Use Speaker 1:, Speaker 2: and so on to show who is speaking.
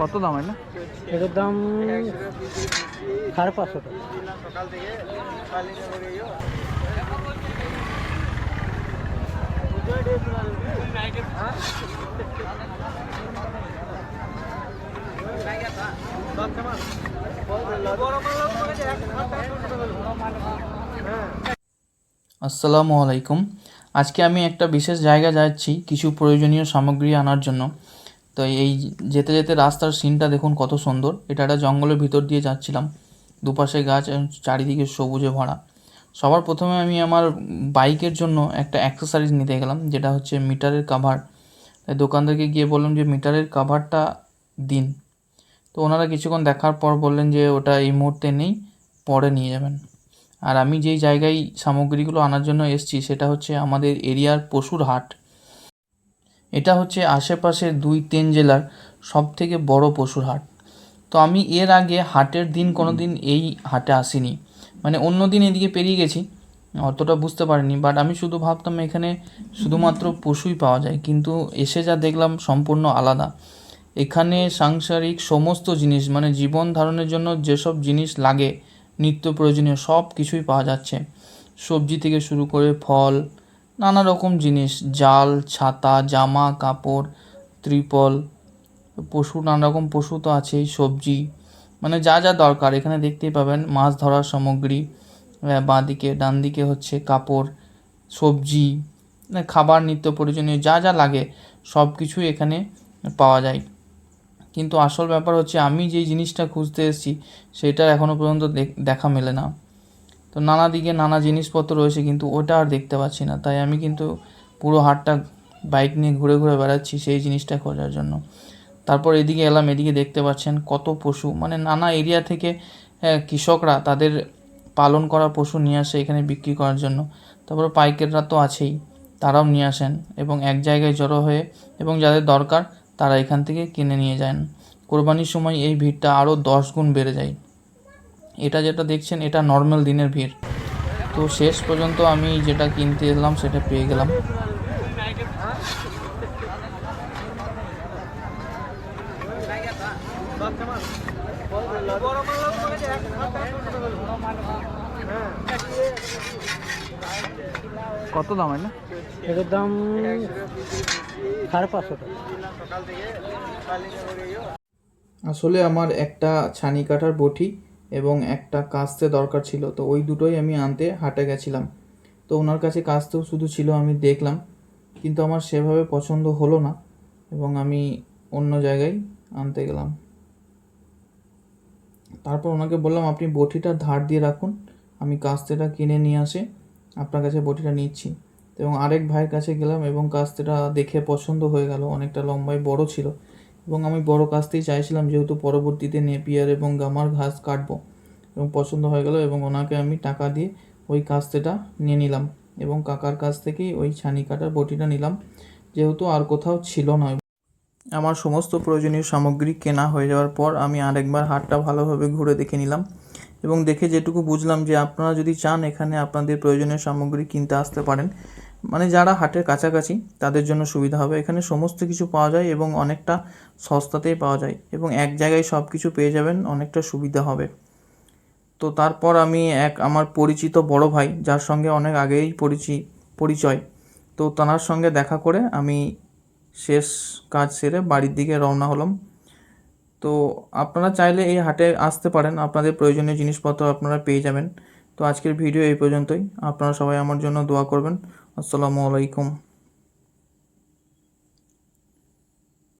Speaker 1: কত দাম হয় না
Speaker 2: এটার দাম সাড়ে পাঁচশো টাকা।
Speaker 3: আসসালামু আলাইকুম। আজকে আমি একটা বিশেষ জায়গা যাচ্ছি কিছু প্রয়োজনীয় সামগ্রী আনার জন্য। তো এই যেতে যেতে রাস্তার সিনটা দেখুন কত সুন্দর। এটা একটা জঙ্গলের ভিতর দিয়ে যাচ্ছিলাম। দুপাশে গাছ চারিদিকে সবুজে ভরা। সবার প্রথমে আমি আমার বাইকের জন্য একটা অ্যাক্সেসারিজ নিতে গেলাম, যেটা হচ্ছে মিটারের কাভার তাই দোকানদারকে গিয়ে বললাম যে, মিটারের কাভারটা দিন। তো ওনারা কিছুক্ষণ দেখার পর বললেন যে, ওটা এই মুহূর্তে নেই, পরে নিয়ে যাবেন। আর আমি যেই জায়গায় সামগ্রীগুলো আনার জন্য এসেছি, সেটা হচ্ছে আমাদের এরিয়ার পশুর হাট। এটা হচ্ছে আশেপাশের দুই তিন জেলার সব থেকে বড় পশুর হাট। তো আমি এর আগে হাটের দিন কোনো দিন এই হাটে আসিনি। মানে অন্য দিন এদিকে পেরিয়ে গেছি, অতটা বুঝতে পারিনি বাট আমি শুধু ভাবতাম এখানে শুধুমাত্র পশুই পাওয়া যায়, কিন্তু এসে যা দেখলাম সম্পূর্ণ আলাদা। এখানে সাংসারিক সমস্ত জিনিস মানে জীবন ধারণের জন্য যেসব জিনিস লাগে, নিত্য প্রয়োজনীয় সব কিছুই পাওয়া যাচ্ছে। সবজি থেকে শুরু করে ফল নানা রকম জিনিস, জাল, ছাতা, জামা, কাপড়, ত্রিপল, পশু, নানা রকম পশু তো আছেই, সবজি মানে যা যা দরকার। এখানে দেখতেই পাবেন মাছ ধরার সামগ্রী বাঁ দিকে ডান দিকে হচ্ছে কাপড়, সবজি খাবার, নিত্য প্রয়োজনীয় যা যা লাগে, সব কিছুই এখানে পাওয়া যায়। কিন্তু আসল ব্যাপার হচ্ছে আমি যেই জিনিসটা খুঁজতে এসেছি সেটা এখনও পর্যন্ত দেখা মেলে না। তো নানা দিকে নানা জিনিসপত্র রয়েছে কিন্তু ওটা আর দেখতে পাচ্ছি না। তাই আমি কিন্তু পুরো হাটটা বাইক নিয়ে ঘুরে ঘুরে বেড়াচ্ছি সেই জিনিসটা খোঁজার জন্য। তারপর এদিকে এলাম এদিকে দেখতে পাচ্ছেন কত পশু। মানে নানা এরিয়া থেকে আহ, কৃষকরা তাদের পালন করা পশু নিয়ে আসে এখানে বিক্রি করার জন্য। তারপর পাইকাররা তো আছেই তারাও নিয়ে আসেন এবং এক জায়গায় জড়ো হয়ে এবং যাদের দরকার তারা এখান থেকে কিনে নিয়ে যান। কোরবানির সময় এই ভিড়টা আরও দশ গুণ বেড়ে যায়। এটা যেটা দেখছেন এটা নর্মাল দিনের ভিড়। তো শেষ পর্যন্ত আমি যেটা কিনতে এলাম সেটা পেয়ে গেলাম।
Speaker 1: কত দাম হয় না
Speaker 2: এটার দাম সাড়ে পাঁচশো টাকা।
Speaker 3: আসলে আমার একটা ছানি কাটার বটি এবং একটা কাস্তে দরকার ছিল, তো ওই দুটোই আমি আনতে হাটে গেছিলাম। তো ওনার কাছে কাস্তেও শুধু ছিল, আমি দেখলাম। কিন্তু আমার সেভাবে পছন্দ হলো না এবং আমি অন্য জায়গায় আনতে গেলাম। তারপর ওনাকে বললাম, আপনি বটিটা ধার দিয়ে রাখুন, আমি কাস্তেটা কিনে নিয়ে আসে, আপনার কাছে বটিটা নিচ্ছি। এবং আরেক ভাইয়ের কাছে গেলাম এবং কাস্তেটা দেখে পছন্দ হয়ে গেল, অনেকটা লম্বায়, বড় ছিল। এবং আমি বড় কাস্তেই চাইছিলাম যেহেতু পরবর্তীতে নেপিয়ার এবং গামার ঘাস কাটবো। এবং পছন্দ হয়ে গেল এবং ওনাকে আমি টাকা দিয়ে ওই কাস্তেটা নিয়ে নিলাম এবং কাকার কাছ থেকেই ওই ছানি কাটার বটিটা নিলাম। যেহেতু আর কোথাও ছিল না। আমার সমস্ত প্রয়োজনীয় সামগ্রী কেনা হয়ে যাওয়ার পর আমি আরেকবার হাটটা ভালোভাবে ঘুরে দেখে নিলাম এবং দেখে যেটুকু বুঝলাম যে আপনারা যদি চান এখানে আপনাদের প্রয়োজনীয় সামগ্রী কিনতে আসতে পারেন মানে যারা হাটের কাছাকাছি, তাদের জন্য সুবিধা হবে। এখানে সমস্ত কিছু পাওয়া যায় এবং অনেকটা সস্তাতেই পাওয়া যায় এবং এক জায়গায় সব কিছু পেয়ে যাবেন, অনেকটা সুবিধা হবে। তো তারপর আমি এক আমার পরিচিত বড় ভাই, যার সঙ্গে অনেক আগেই পরিচি, পরিচয়। তো তার সঙ্গে দেখা করে আমি শেষ কাজ সেরে বাড়ির দিকে রওনা হলাম। তো আপনারা চাইলে এই হাটে আসতে পারেন, আপনাদের প্রয়োজনীয় জিনিসপত্র আপনারা পেয়ে যাবেন। তো আজকের ভিডিও এই পর্যন্তই। আপনারা সবাই আমার জন্য দোয়া করবেন। আসসালামু আলাইকুম।